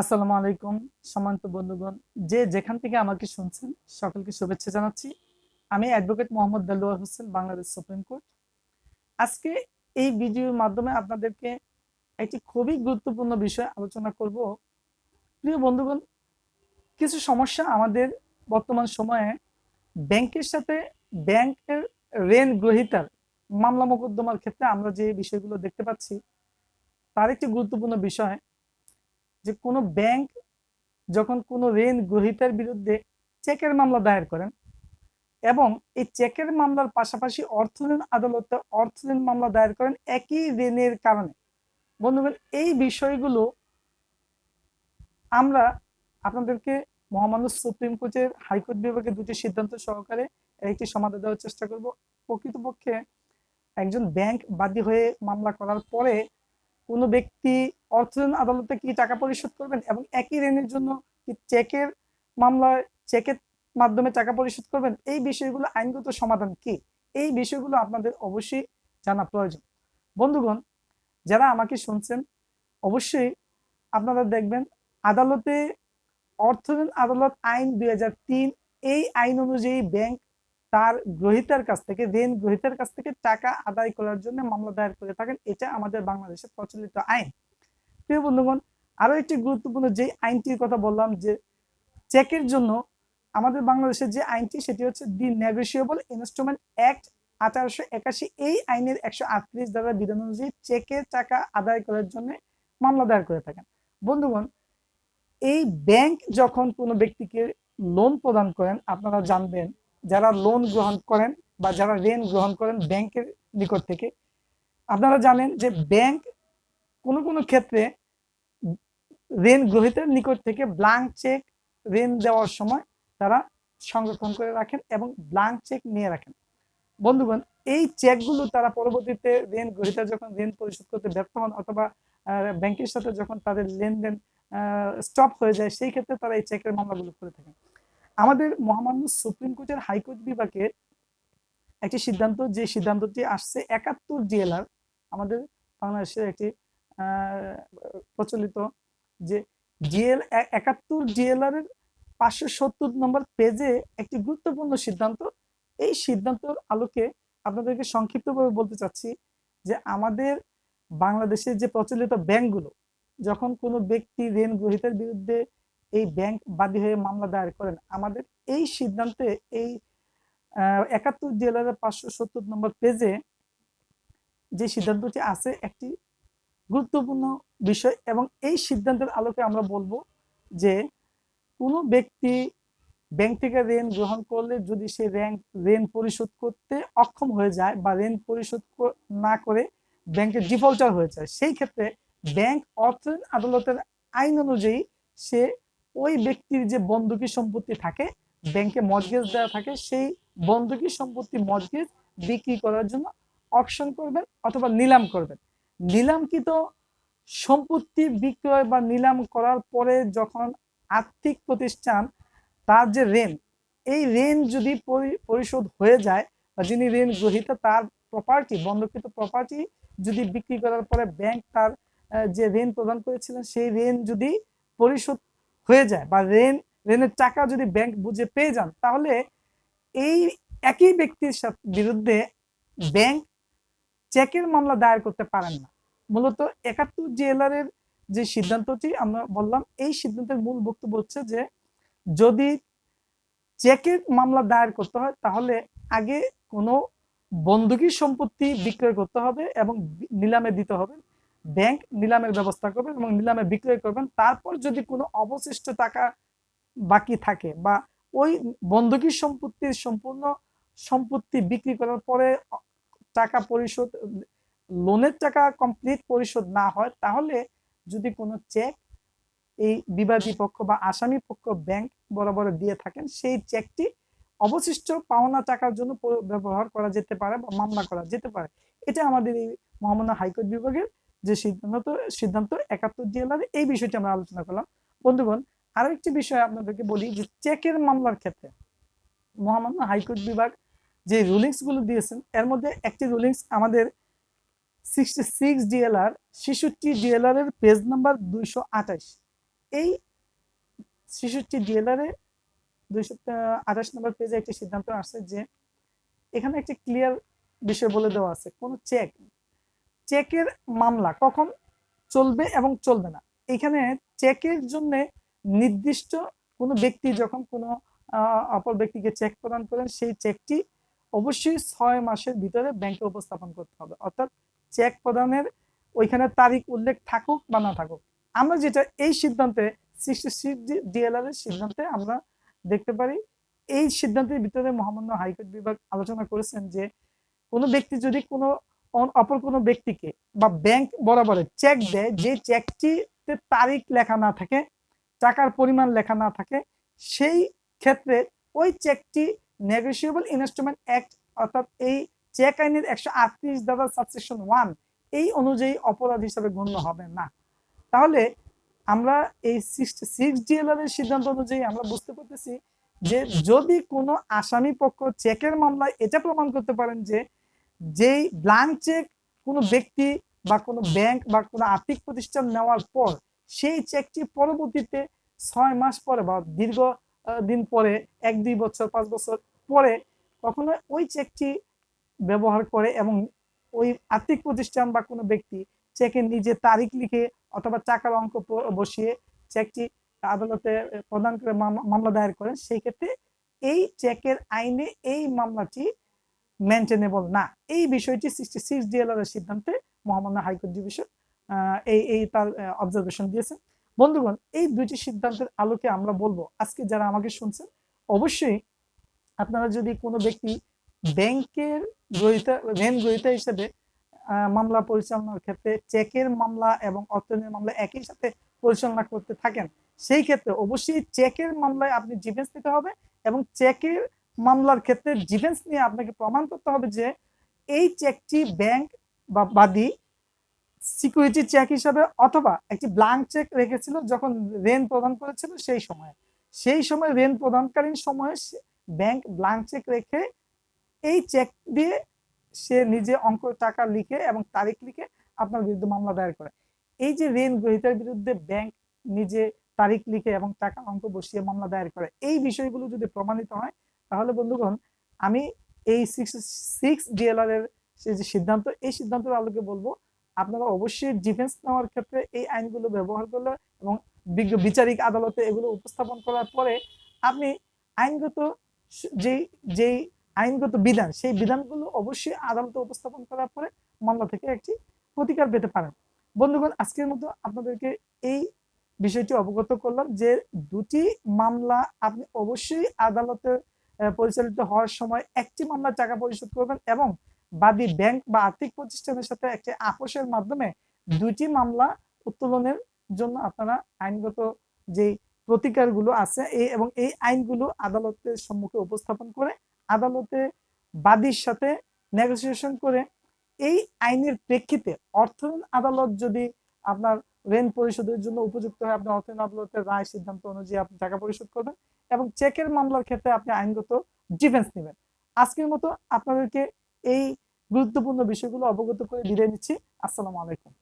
আসসালামু আলাইকুম, সম্মানিত বন্ধুগণ। যে যেখান থেকে আমাকে শুনছেন, সকলকে শুভেচ্ছা জানাচ্ছি। আমি advocate Mohammad Delwar Hossain, Bangladesh supreme court আজকে এই ভিডিওর মাধ্যমে আপনাদেরকে একটি খুবই গুরুত্বপূর্ণ বিষয় আলোচনা করব। প্রিয় বন্ধুগণ, কিছু সমস্যা আমাদের বর্তমান সময়ে ব্যাংকের সাথে ব্যাংকের ঋণ গ্রহীতার মামলা মোকদ্দমার ক্ষেত্রে আমরা যে বিষয়গুলো দেখতে পাচ্ছি, তার একটি গুরুত্বপূর্ণ বিষয় যে কোনো ব্যাংক যখন কোনো ঋণ গ্রহীতার বিরুদ্ধে চেকের মামলা দায়ের করেন এবং এই চেকের মামলার পাশাপাশি অর্থঋণ আদালতে অর্থঋণ মামলা দায়ের করেন একই ঋণের কারণে। বন্ধুগণ, এই বিষয়গুলো আমরা আপনাদেরকে মহামান্য সুপ্রিম কোর্টের হাইকোর্ট বিভাগের দুটি সিদ্ধান্ত সহকারে একটি সমাধান দেওয়ার চেষ্টা করব। প্রকৃতপক্ষে একজন ব্যাংক বাদী হয়ে মামলা করার পরে কোনো ব্যক্তি অর্থঋণ আদালতে কি টাকা পরিশোধ করবেন এবং একই ঋণের জন্য কি চেকের মামলায়, চেকের মাধ্যমে টাকা পরিশোধ করবেন? এই বিষয়গুলো আইনগত সমাধান কি? এই বিষয়গুলো আপনাদের অবশ্যই জানা প্রয়োজন। বন্ধুগণ, যারা আমাকে শুনছেন, অবশ্যই আপনারা দেখবেন আদালতে অর্থঋণ আদালত আইন দুই হাজার তিন, এই আইন অনুযায়ী ব্যাংক তার গ্রহীতার কাছ থেকে, ঋণ গ্রহীতার কাছ থেকে টাকা আদায় করার জন্য মামলা দায়ের করে থাকেন। এটা আমাদের বাংলাদেশের প্রচলিত আইন। প্রিয় বন্ধুগণ আরও একটি গুরুত্বপূর্ণ যে আইনটির কথা বললাম যে চেকের জন্য আমাদের বাংলাদেশের যে আইনটি, সেটি হচ্ছে দি নেগোসিয়েবল ইনস্ট্রুমেন্ট অ্যাক্ট আঠারোশো একাশি। এই আইনের একশো আটত্রিশ দ্বারা বিধান অনুযায়ী চেকের টাকা আদায় করার জন্য মামলা দায়ের করে থাকেন। বন্ধুগণ, এই ব্যাংক যখন কোনো ব্যক্তিকে লোন প্রদান করেন, আপনারা জানবেন যারা লোন গ্রহণ করেন বা যারা ঋণ গ্রহণ করেন ব্যাংকের নিকট থেকে, আপনারা জানেন যে ব্যাংক কোনো কোনো ক্ষেত্রে ঋণ গ্রহীতার নিকট থেকে ব্লাঙ্ক চেক ঋণ দেওয়ার সময় তারা সংরক্ষণ করে রাখেন এবং ব্লাঙ্ক চেক নিয়ে রাখেন। বন্ধুগণ, এই চেকগুলো তারা পরবর্তীতে ঋণ গ্রহীতা যখন ঋণ পরিশোধ করতে ব্যর্থ হন অথবা ব্যাংকের সাথে যখন তাদের লেনদেন স্টপ হয়ে যায়, সেই ক্ষেত্রে তারা এই চেকের মামলাগুলো করে থাকেন। আমাদের মহামান্য সুপ্রিম কোর্টের হাইকোর্ট বিভাগের একটি সিদ্ধান্ত, যে সিদ্ধান্তটি আসছে একাত্তর জিএলআর আমাদের বাংলাদেশের একটি প্রচলিত যে জিএল একাত্তর জিএলআর এর পাঁচশো সত্তর নম্বর পেজে একটি গুরুত্বপূর্ণ সিদ্ধান্ত। এই সিদ্ধান্তর আলোকে আপনাদেরকে সংক্ষিপ্তভাবে বলতে চাচ্ছি যে আমাদের বাংলাদেশের যে প্রচলিত ব্যাংকগুলো, যখন কোনো ব্যক্তি ঋণ গ্রহীতার বিরুদ্ধে এই ব্যাংক বাদী হয়ে মামলা দায়ের করেন, আমাদের এই সিদ্ধান্তে এই একাত্তর জেলার পাঁচশো সত্তর নম্বর পেজে যে সিদ্ধান্তটি আছে, একটি গুরুত্বপূর্ণ বিষয় এবং এই সিদ্ধান্তের আলোকে আমরা বলব যে কোনো ব্যক্তি ব্যাংক থেকে ঋণ গ্রহণ করলে যদি সে র্যাঙ্ক ঋণ পরিশোধ করতে অক্ষম হয়ে যায় বা ঋণ পরিশোধ না করে ব্যাংকের ডিফল্টার হয়ে যায়, সেই ক্ষেত্রে ব্যাংক অর্থ আদালতের আইন অনুযায়ী সে ওই ব্যক্তির যে বন্ধকি সম্পত্তি থাকে, ব্যাংকে মর্গেজ দেওয়া থাকে, সেই বন্ধকি সম্পত্তি মর্গেজ বিক্রি করার জন্য অপশন করবেন অথবা নিলাম করবেন। নিলামকৃত সম্পত্তি বিক্রয় বা নিলাম করার পরে যখন আর্থিক প্রতিষ্ঠান তার যে ঋণ, এই ঋণ যদি পরিশোধ হয়ে যায় বা যিনি ঋণ গ্রহীতা তার প্রপার্টি বন্ধকৃত প্রপার্টি যদি বিক্রি করার পরে ব্যাংক তার যে ঋণ প্রদান করেছিলেন, সেই ঋণ যদি পরিশোধ হয়ে যায় বা ঋণ, ঋণের টাকা যদি ব্যাংক বুঝে পেয়ে যান, তাহলে এই একই ব্যক্তির বিরুদ্ধে ব্যাংক চেকের মামলা দায়ের করতে পারেন না। মূলত একাত্তর জেলারের যে সিদ্ধান্তটি, আমরা বললাম, এই সিদ্ধান্তের মূল বক্তব্য হচ্ছে যে, যদি চেকের মামলা দায়ের করতে হয়, তাহলে আগে কোনো বন্দুকি সম্পত্তি বিক্রয় করতে হবে এবং নিলামে দিতে হবে। ব্যাংক নিলামের ব্যবস্থা করবেন এবং নিলামে বিক্রয় করবেন। তারপর যদি কোনো অবশিষ্ট টাকা বাকি থাকে বা ওই বন্ধকি সম্পত্তির সম্পূর্ণ সম্পত্তি বিক্রি করার পরে টাকা পরিশোধ, লোনের টাকা কমপ্লিট পরিশোধ না হয়, তাহলে যদি কোনো চেক এই বিবাদী পক্ষ বা আসামি পক্ষ ব্যাংক বরাবর দিয়ে থাকেন, সেই চেকটি অবশিষ্ট পাওনা টাকার জন্য ব্যবহার করা যেতে পারে বা মামলা করা যেতে পারে। এটা আমাদের এই মহামান্য হাইকোর্ট বিভাগের যে সিদ্ধান্ত সিদ্ধান্ত একাত্তর জেলার, এই বিষয়টি আমরা আলোচনা করলাম। বন্ধুগণ আরও একটি বিষয় আপনাদেরকে বলি যে চেকের মামলার ক্ষেত্রে মহামান্য হাইকোর্ট বিভাগ যে রুলিংসগুলো দিয়েছেন, এর মধ্যে একটি রুলিংস আমাদের সিক্সটি সিক্স ডিএলআর ছেষট্টি ডিএলআর এর পেজ নাম্বার দুইশো আঠাশ। এই ছেষট্টি ডিএলআরে দুইশো আঠাশ নম্বর পেজে একটি সিদ্ধান্ত আসছে যে এখানে একটি ক্লিয়ার বিষয় বলে দেওয়া আছে, কোন চেক চেকের মামলা কখন চলবে এবং চলবে না। এখানে চেকের জন্য নির্দিষ্ট কোনো ব্যক্তি যখন কোনো অপর ব্যক্তিকে চেক প্রদান করেন, সেই চেকটি অবশ্যই ছয় মাসের ভিতরে ব্যাংকে উপস্থাপন করতে হবে। অর্থাৎ চেক প্রদানের ওইখানে তারিখ উল্লেখ থাকুক বা না থাকুক। আমরা যেটা এই সিদ্ধান্তে সিক্সটি সিক্স ডিএলআর এর সিদ্ধান্তে আমরা দেখতে পারি, এই সিদ্ধান্তের ভিতরে মহামান্য হাইকোর্ট বিভাগ আলোচনা করেছেন যে, কোনো ব্যক্তি যদি কোনো অপর কোনো ব্যক্তিকে বা ব্যাংক বরাবরে চেক দেয়, যে চেকটিতে তারিখ লেখা না থাকে, টাকার পরিমাণ লেখা না থাকে, সেই ক্ষেত্রে ওই চেকটি নেগোসিয়েবল ইনস্ট্রুমেন্ট অ্যাক্ট অর্থাৎ এই চেক আইনের একশো আটত্রিশ দ্বারা সাবসেকশন ওয়ান এই অনুযায়ী অপরাধ হিসাবে গণ্য হবে না। তাহলে আমরা এই সিক্স ডিএলআর এর সিদ্ধান্ত অনুযায়ী আমরা বুঝতে পারতেছি যে যদি কোনো আসামি পক্ষ চেকের মামলায় এটা প্রমাণ করতে পারেন যে যেই ব্ল্যাঙ্ক চেক কোনো ব্যক্তি বা কোনো ব্যাংক বা কোনো আর্থিক প্রতিষ্ঠান নেওয়ার পর সেই চেকটি পরবর্তীতে ছয় মাস পরে বা দীর্ঘ দিন পরে, এক, দুই বছর, পাঁচ বছর পরে কখনো ওই চেকটি ব্যবহার করে এবং ওই আর্থিক প্রতিষ্ঠান বা কোনো ব্যক্তি চেকে নিজে তারিখ লিখে অথবা টাকার অঙ্ক বসিয়ে চেকটি আদালতে প্রদান করে মামলা দায়ের করেন, সেই ক্ষেত্রে এই চেকের আইনে এই মামলাটি মেনটেনেবল না। এই বিষয়টি সিক্সটি সিক্স ডিএলআর এর সিদ্ধান্তে মহামান্য হাইকোর্ট ডিভিশন এই এই তার অবজারভেশন দিয়েছেন। বন্ধুগণ, এই দুইটি সিদ্ধান্তের আলোকে আমরা বলব, আজকে যারা আমাকে শুনছেন, অবশ্যই আপনারা যদি কোনো ব্যক্তি ব্যাংকের গ্রহিতা, ঋণ গ্রহিতা হিসেবে মামলা পরিচালনার ক্ষেত্রে চেকের মামলা এবং অর্থনীতির মামলা একই সাথে পরিচালনা করতে থাকেন, সেই ক্ষেত্রে অবশ্যই চেকের মামলায় আপনি ডিফেন্স নিতে হবে এবং চেকের মামলার ক্ষেত্রে ডিফেন্স নিয়ে আপনাকে প্রমাণ করতে হবে যে, এই চেকটি ব্যাংক বা বাদী সিকিউরিটি চেক হিসাবে অথবা একটি ব্ল্যাঙ্ক চেক রেখেছিল যখন ঋণ প্রদান করেছিল সেই সময়ে। সেই সময় ঋণ প্রদানকালীন সময়ে ব্যাংক ব্ল্যাঙ্ক চেক রেখে এই চেক দিয়ে সে নিজে অঙ্ক টাকা লিখে এবং তারিখ লিখে আপনার বিরুদ্ধে মামলা দায়ের করে। এই যে ঋণ গ্রহীতার বিরুদ্ধে ব্যাংক নিজে তারিখ লিখে এবং টাকা অঙ্ক বসিয়ে মামলা দায়ের করে, এই বিষয়গুলো যদি প্রমাণিত হয়, তাহলে বন্ধুগণ, আমি এই সিক্স সিক্স ডিএলআর এর যে সিদ্ধান্ত, এই সিদ্ধান্তের আলোকে বলব আপনারা অবশ্যই ডিফেন্স নেওয়ার ক্ষেত্রে এই আইনগুলো ব্যবহার করলে এবং বিজ্ঞ বিচারিক আদালতে এগুলো উপস্থাপন করার পরে আপনি আইনগত যেই যেই আইনগত বিধান, সেই বিধানগুলো অবশ্যই আদালতে উপস্থাপন করার পরে মামলা থেকে একটি প্রতিকার পেতে পারেন। বন্ধুগণ, আজকের মতো আপনাদেরকে এই বিষয়টি অবগত করলাম যে দুটি মামলা আপনি অবশ্যই আদালতে পরিচালিত হওয়ার সময় একটি মামলা টাকা পরিশোধ করবেন এবং বাদী ব্যাংক বা আর্থিক প্রতিষ্ঠানের সাথে একটি আপোষের মাধ্যমে দুইটি মামলা উত্তোলনের জন্য আপনারা আইনগত যেই প্রতিকারগুলো আছে, এই এবং এই আইনগুলো আদালতের সম্মুখে উপস্থাপন করে, আদালতে বাদীর সাথে নেগোসিয়েশন করে, এই আইনের প্রেক্ষিতে অর্থায়ন আদালত যদি আপনার ঋণ পরিশোধের জন্য উপযুক্ত হয়, আপনি অর্থায়ন আদালতের রায় সিদ্ধান্ত অনুযায়ী আপনি টাকা পরিশোধ করবেন এবং চেকের মামলার ক্ষেত্রে আপনি আইনগত ডিফেন্স নেবেন। আজকের মতো আপনাদেরকে এই গুরুত্বপূর্ণ বিষয়গুলো অবগত করে বিদায় নিচ্ছি। আসসালামু আলাইকুম।